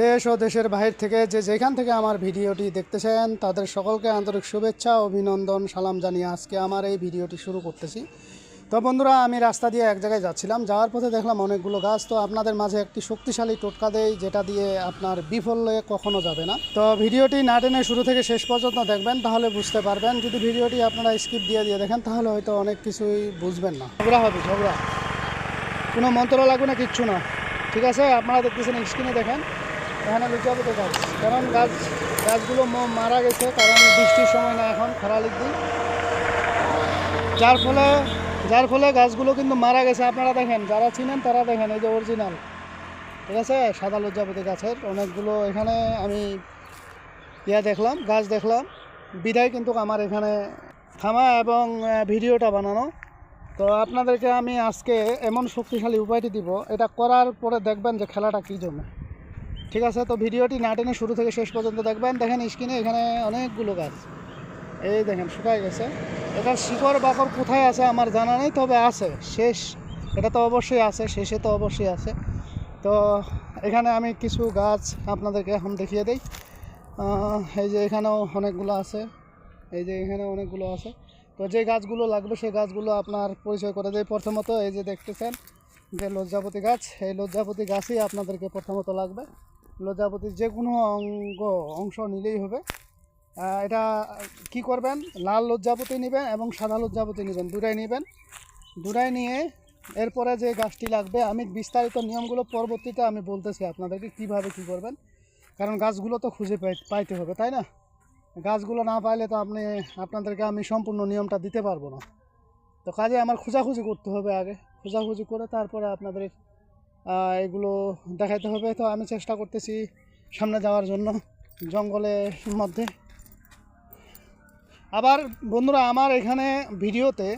দেশ ও দেশের বাহির থেকে যে যেখান থেকে আমার ভিডিওটি দেখতেছেন, তাদের সকলকে আন্তরিক শুভেচ্ছা, অভিনন্দন, সালাম জানিয়ে আজকে আমার এই ভিডিওটি শুরু করতেছি। তো বন্ধুরা, আমি রাস্তা দিয়ে এক জায়গায় যাচ্ছিলাম, যাওয়ার পথে দেখলাম অনেকগুলো গাছ। তো আপনাদের মাঝে একটি শক্তিশালী টোটকা দেয় যেটা দিয়ে আপনার বিফলে কখনো যাবে না। তো ভিডিওটি না টেনে শুরু থেকে শেষ পর্যন্ত দেখবেন, তাহলে বুঝতে পারবেন। যদি ভিডিওটি আপনারা স্কিপ দিয়ে দিয়ে দেখেন, তাহলে হয়তো অনেক কিছুই বুঝবেন না। ঝগড়া হবে, ঝগড়া। কোনো মন্ত্র লাগবে না, কিচ্ছু না। ঠিক আছে, আপনারা দেখতেছেন স্ক্রিনে দেখেন। এখানে লুচাবতে গাছ কারণ গাছ গাছগুলো মারা গেছে, কারণ বৃষ্টির সময় না এখন খরালির দিন। যার ফলে যার ফলে গাছগুলো কিন্তু মারা গেছে। আপনারা দেখেন, যারা চিনেন তারা দেখেন, এই যে অরিজিনাল ঠিক আছে? সাদা লজ্জাপতি গাছের অনেকগুলো এখানে আমি ইয়া দেখলাম, গাছ দেখলাম। বিদায় কিন্তু আমার এখানে থামা এবং ভিডিওটা বানানো। তো আপনাদেরকে আমি আজকে এমন শক্তিশালী উপায়টি দিব, এটা করার পরে দেখবেন যে খেলাটা কী জমে ঠিক আছে, তো ভিডিওটি না টেনে শুরু থেকে শেষ পর্যন্ত দেখবেন। দেখেন স্ক্রিনে এখানে অনেকগুলো গাছ। এই দেখেন শুকাই গেছে। এটা শিকড় বাকর কোথায় আছে আমার জানা নেই, তবে আছে, শেষ। এটা তো অবশ্যই আছে, শেষে তো অবশ্যই আছে। তো এখানে আমি কিছু গাছ আপনাদেরকে এখন দেখিয়ে দিই। এই যে এখানেও অনেকগুলো আছে। এই যে এখানে অনেকগুলো আছে। তো যে গাছগুলো লাগবে সেই গাছগুলো আপনার পরিচয় করে দেয় প্রথমত এই যে দেখতেছেন যে লজ্জাপতি গাছ। এই লজ্জাপতি গাছই আপনাদেরকে প্রথমত লাগবে। লজ্জাপতির যে কোনো অঙ্গ, অংশ নিলেই হবে। এটা কি করবেন? লাল লজ্জাপতি নেবেন এবং সাদা লজ্জাপতি নেবেন। দুটাই নেবেন। দুটাই নিয়ে এরপরে যে গাছটি লাগবে, আমি বিস্তারিত নিয়মগুলো পরবর্তীতে আমি বলতেছি আপনাদেরকে কীভাবে কি করবেন। কারণ গাছগুলো তো খুঁজে পাই- পাইতে হবে, তাই না? গাছগুলো না পাইলে তো আপনি, আপনাদেরকে আমি সম্পূর্ণ নিয়মটা দিতে পারব না। তো কাজে আমার খোঁজাখুঁজি করতে হবে আগে। খোঁজাখুঁজি করে তারপরে আপনাদের এগুলো দেখাইতে হবে। তো আমি চেষ্টা করতেছি সামনে যাওয়ার জন্য জঙ্গলের মধ্যে। আবার বন্ধুরা, আমার এখানে ভিডিওতে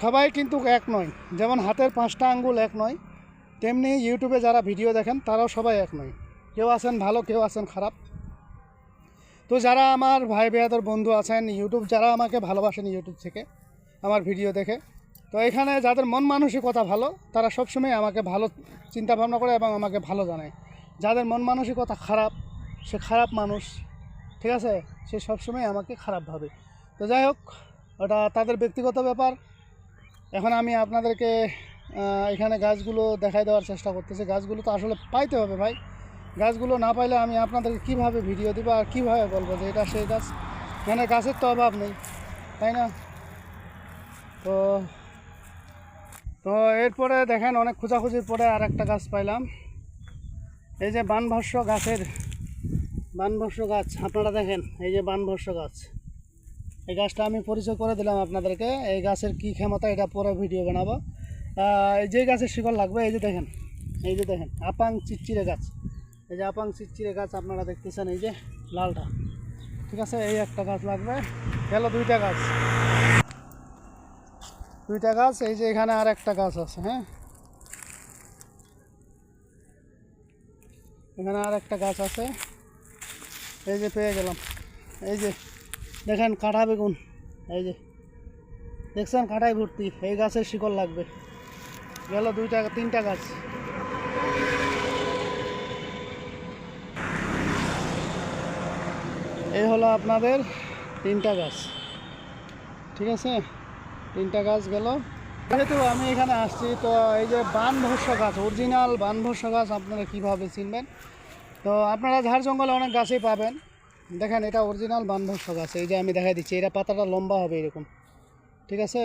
সবাই কিন্তু এক নয়। যেমন হাতের পাঁচটা আঙ্গুল এক নয়, তেমনি ইউটিউবে যারা ভিডিও দেখেন, তারাও সবাই এক নয়। কেউ আছেন ভালো, কেউ আছেন খারাপ। তো যারা আমার ভাই ভাইয়াদের বন্ধু আছেন ইউটিউব, যারা আমাকে ভালোবাসেন ইউটিউব থেকে, আমার ভিডিও দেখে তো এখানে যাদের মন মানসিকতা ভালো, তারা সবসময় আমাকে ভালো চিন্তা ভাবনা করে এবং আমাকে ভালো জানায় যাদের মন মানসিকতা খারাপ, সে খারাপ মানুষ, ঠিক আছে? সে সবসময় আমাকে খারাপ ভাবে। তো যাই হোক, ওটা তাদের ব্যক্তিগত ব্যাপার। এখন আমি আপনাদেরকে এখানে গাছগুলো দেখাই দেওয়ার চেষ্টা করতেছি। গাছগুলো তো আসলে পাইতে হবে ভাই। গাছগুলো না পাইলে আমি আপনাদেরকে কীভাবে ভিডিও দেবো আর কীভাবে বলব যে এটা সেই গাছ? মানে গাছের তো অভাব নেই, তাই না? তো তো এরপরে দেখেন অনেক খোঁজাখুঁজির পরে আর একটা গাছ পাইলাম। এই যে বানভস্য গাছের, বানভস্য গাছ, আপনারা দেখেন, এই যে বানভস্য গাছ। এই গাছটা আমি পরিচয় করে দিলাম আপনাদেরকে, এই গাছের কী ক্ষমতা এটা পরে ভিডিও বানাবো। এই যে গাছের শিকড় লাগবে, এই যে দেখেন, এই যে দেখেন, আপাং চিচ্চিরে গাছ। এই যে আপাং চিচ্চিরে গাছ আপনারা দেখতেছেন, এই যে লালটা। ঠিক আছে, এই একটা গাছ লাগবে, গেল দুইটা গাছ। দুইটা গাছ, এই যে এখানে আর একটা গাছ আছে হ্যাঁ? এখানে আর একটা গাছ আছে, এই যে পেয়ে গেলাম। এই যে, দেখেন কাঁটা বেগুন, এই যে। দেখছেন কাঁটায় ভর্তি, এই গাছের শিকড় লাগবে। গেল দুইটা, তিনটা গাছ। এই হলো আপনাদের তিনটা গাছ, ঠিক আছে? তিনটা গাছ গেল। যেহেতু আমি এখানে আসছি, তো এই যে বানভস্য গাছ অরিজিনাল বানভস্য গাছ আপনারা কীভাবে চিনবেন? তো আপনারা ঝাড় জঙ্গলে অনেক গাছই পাবেন। দেখেন, এটা অরিজিনাল বানভস্য গাছ। এই যে আমি দেখা দিচ্ছি, এটা পাতাটা লম্বা হবে এরকম। ঠিক আছে?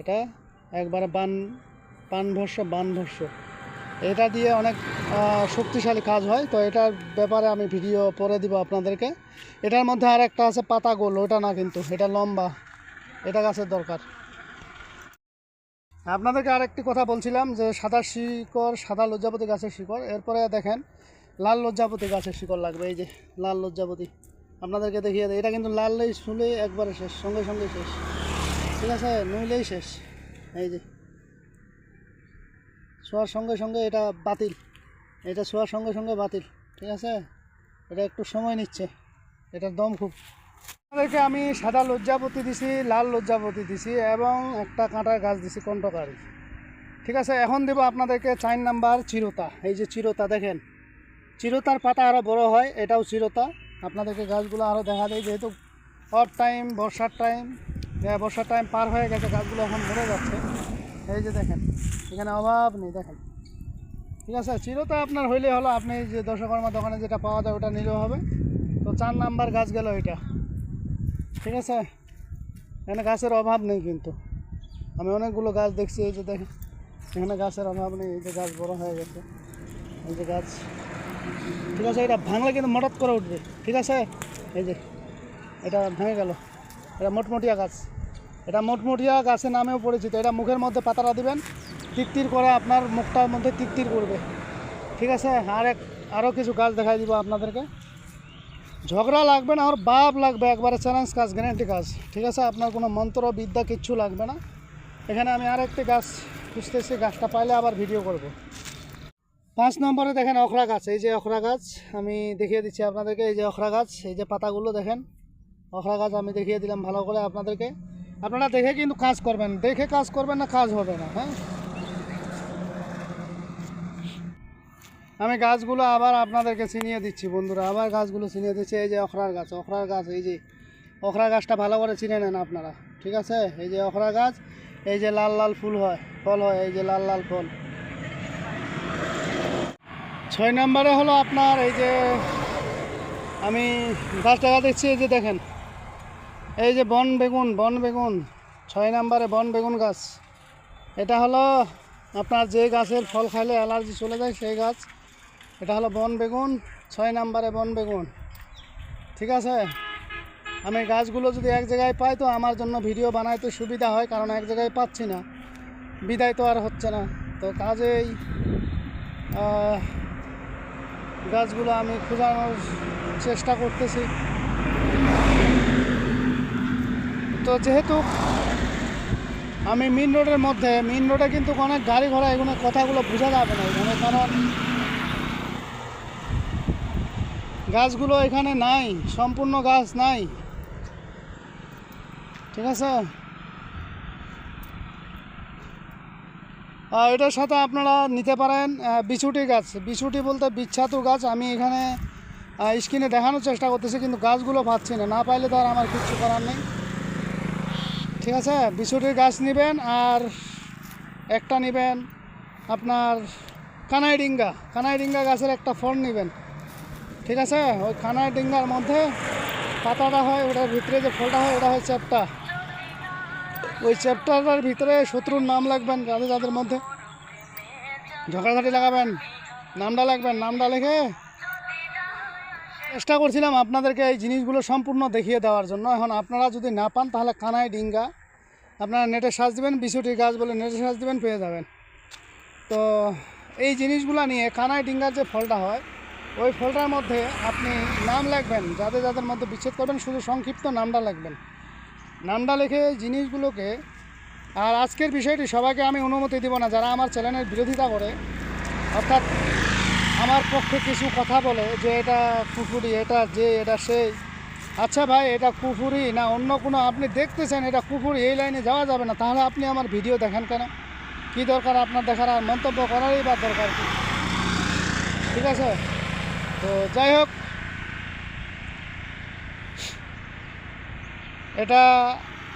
এটা একবারে বান পানভস্য বানভস্য। এটা দিয়ে অনেক শক্তিশালী কাজ হয়। তো এটার ব্যাপারে আমি ভিডিও পরে দিব আপনাদেরকে। এটার মধ্যে আর একটা আছে পাতা গোল, ওটা না কিন্তু, এটা লম্বা। এটা গাছের দরকার। আপনাদেরকে আরেকটি কথা বলছিলাম যে সাদা শিকড়, সাদা লজ্জাপতি গাছের শিকড়। এরপরে দেখেন, লাল লজ্জাপতি গাছের শিকড় লাগবে, এই যে লাল লজ্জাপতি আপনাদেরকে দেখিয়ে দেয় এটা কিন্তু লাললেই শুলেই একবারে শেষ, সঙ্গে সঙ্গে শেষ। ঠিক আছে? নইলেই শেষ। এই যে, শোয়ার সঙ্গে সঙ্গে এটা বাতিল। এটা শোয়ার সঙ্গে সঙ্গে বাতিল। ঠিক আছে? এটা একটু সময় নিচ্ছে। এটার দম খুব আপনাদেরকে আমি সাদা লজ্জাপতি দিছি, লাল লজ্জাপতি দিছি এবং একটা কাঁটার গাছ দিছি কণ্ঠকারী। ঠিক আছে, এখন দেবো আপনাদেরকে চার নাম্বার চিরতা। এই যে চিরতা দেখেন, চিরতার পাতা আরও বড় হয়, এটাও চিরতা। আপনাদেরকে গাছগুলো আরও দেখা দেয় যেহেতু অফ টাইম বর্ষার টাইম বর্ষার টাইম পার হয়ে গেছে, গাছগুলো এখন মরে যাচ্ছে। এই যে দেখেন, এখানে অভাব নেই, দেখেন। ঠিক আছে, চিরতা আপনার হইলে হলো, আপনি যে দশকর্মা দোকানে যেটা পাওয়া যায় ওটা নিলেও হবে। তো চার নাম্বার গাছ গেল এটা। ঠিক আছে? এখানে গাছের অভাব নেই কিন্তু। আমি অনেকগুলো গাছ দেখছি, এই যে দেখেন। এখানে গাছের অভাব নেই, এই যে গাছ বড় হয়ে গেছে। এই যে গাছ। ঠিক আছে, এটা ভাঙলে কিন্তু মটত করে উঠবে। ঠিক আছে? এই যে, এটা ভেঙে গেল। এটা মোটমুটিয়া গাছ। এটা মোটমুটিয়া গাছের নামেও পরিচিত। এটা মুখের মধ্যে পাতাটা দিবেন তিরতির করে আপনার মুখটার মধ্যে তিরতির করবে। ঠিক আছে? আর এক আরও কিছু গাছ দেখাই দিব আপনাদেরকে। ঝগড়া লাগবে না, আর বাপ লাগবে, একবারে চ্যালেঞ্জ কাজ গ্যারান্টি কাজ। ঠিক আছে? আপনার কোনো মন্ত্র, বিদ্যা কিচ্ছু লাগবে না। এখানে আমি আর একটি গাছ খুঁজতেছি, গাছটা পাইলে আবার ভিডিও করব। পাঁচ নম্বরে দেখেন অখরা গাছ, এই যে অখরা গাছ, আমি দেখিয়ে দিচ্ছি আপনাদেরকে, এই যে অখরা গাছ, এই যে পাতাগুলো দেখেন। অখরা গাছ আমি দেখিয়ে দিলাম ভালো করে আপনাদেরকে। আপনারা দেখে কিন্তু কাজ করবেন, দেখে কাজ করবেন না, কাজ হবে না হ্যাঁ? আমি গাছগুলো আবার আপনাদেরকে চিনিয়ে দিচ্ছি, বন্ধুরা। আবার গাছগুলো চিনিয়ে দিচ্ছি, এই যে অখরার গাছ অখরার গাছ, এই যে অখরা গাছটা ভালো করে চিনে নেন আপনারা, ঠিক আছে? এই যে অখরা গাছ, এই যে লাল লাল ফুল হয়, ফল হয়, এই যে লাল লাল ফল। ছয় নম্বরে হলো আপনার, এই যে আমি গাছ দেখা দেখছি, এই যে দেখেন, এই যে বন বেগুন বন বেগুন, ছয় নম্বরে বন বেগুন গাছ। এটা হলো আপনার যে গাছের ফল খাইলে অ্যালার্জি চলে যায়, সেই গাছ। এটা হলো বন বেগুন, ছয় নাম্বারে বন বেগুন। ঠিক আছে? আমি গাছগুলো যদি এক জায়গায় পাই তো আমার জন্য ভিডিও বানাইতে সুবিধা হয়, কারণ এক জায়গায় পাচ্ছি না। বিদায় তো আর হচ্ছে না। তো কাজেই গাছগুলো আমি খোঁজানোর চেষ্টা করতেছি। তো যেহেতু আমি মেন রোডের মধ্যে মেন রোডে কিন্তু অনেক গাড়ি ঘোড়া এগুলো কথাগুলো বোঝা যাবে না এখানে, কারণ গাছগুলো এখানে নাই, সম্পূর্ণ গাছ নাই। ঠিক আছে? এটার সাথে আপনারা নিতে পারেন বিছুটি গাছ। বিছুটি বলতে বিচ্ছাতু গাছ। আমি এখানে স্ক্রিনে দেখানোর চেষ্টা করতেছি, কিন্তু গাছগুলো পাচ্ছি না। না পাইলে তো আর আমার কিচ্ছু করার নেই। ঠিক আছে? বিছুটির গাছ নেবেন, আর একটা নেবেন আপনার কানাই ডিঙ্গা কানাই ডিঙ্গা গাছের একটা ফল নেবেন। ঠিক আছে? ওই কানাই ডিঙ্গার মধ্যে পাতাটা হয়, ওটার ভিতরে যে ফলটা হয়, ওটা হয় চ্যাপটা। ওই চ্যাপ্টারটার ভিতরে শত্রুর নাম লাগবেন যাদের যাদের মধ্যে। ঝগড়াঝাটি লাগাবেন, নামটা লাগবেন, নামটা লিখে চেষ্টা করছিলাম আপনাদেরকে এই জিনিসগুলো সম্পূর্ণ দেখিয়ে দেওয়ার জন্য। এখন আপনারা যদি না পান, তাহলে কানাই ডিঙ্গা। আপনারা নেটে সার্চ দেবেন বিশুটি গাছ বলে নেটে সার্চ দেবেন, পেয়ে যাবেন। তো এই জিনিসগুলো নিয়ে কানাই ডিঙ্গার যে ফলটা হয় ওই ফলটার মধ্যে আপনি নাম লিখবেন যাদের যাদের মধ্যে বিচ্ছেদ করবেন, শুধু সংক্ষিপ্ত নামটা লিখবেন। নামটা লিখে জিনিসগুলোকে, আর আজকের বিষয়টি সবাইকে আমি অনুমতি দিব না, যারা আমার চ্যানেলের বিরোধিতা করে, অর্থাৎ আমার পক্ষে কিছু কথা বলে যে এটা কুফুরি, এটা যে, এটা সেই। আচ্ছা ভাই, এটা কুফুরি না অন্য কোনো? আপনি দেখতেছেন এটা কুফুরি, এই লাইনে যাওয়া যাবে না। তাহলে আপনি আমার ভিডিও দেখেন কেন? কী দরকার আপনার দেখার? আর মন্তব্য করারই বা দরকার কি? ঠিক আছে? তো যাই হোক, এটা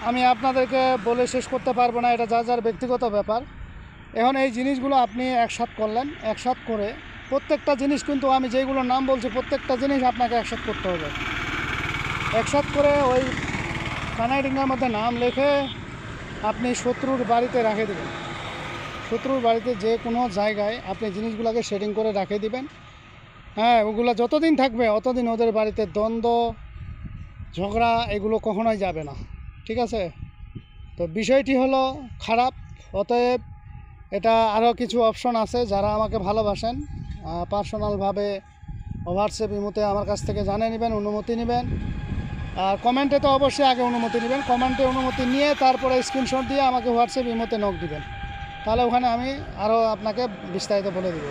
আমি আপনাদেরকে বলে শেষ করতে পারব না, এটা যার যার ব্যক্তিগত ব্যাপার। এখন এই জিনিসগুলো আপনি একসাথ করলেন, একসাথ করে প্রত্যেকটা জিনিস কিন্তু আমি যেগুলো নাম বলছি, প্রত্যেকটা জিনিস আপনাকে একসাথ করতে হবে। একসাথ করে ওই কানাই ডিঙ্গার মধ্যে নাম লিখে আপনি শত্রুর বাড়িতে রাখে দেবেন। শত্রুর বাড়িতে যে কোনো জায়গায় আপনি জিনিসগুলোকে সেটিং করে রাখে দিবেন। হ্যাঁ ওগুলো যতদিন থাকবে, অতদিন ওদের বাড়িতে দ্বন্দ্ব, ঝগড়া এগুলো কখনোই যাবে না। ঠিক আছে? তো বিষয়টি হলো খারাপ, অতএব এটা আরও কিছু অপশন আছে যারা আমাকে ভালোবাসেন। পার্সোনালভাবে হোয়াটসঅ্যাপ ইমোতে আমার কাছ থেকে জানিয়ে নেবেন, অনুমতি নেবেন। আর কমেন্টে তো অবশ্যই আগে অনুমতি নেবেন। কমেন্টে অনুমতি নিয়ে তারপরে স্ক্রিনশট দিয়ে আমাকে হোয়াটসঅ্যাপ ইমোতে নক দিবেন। তাহলে ওখানে আমি আরও আপনাকে বিস্তারিত বলে দেবো।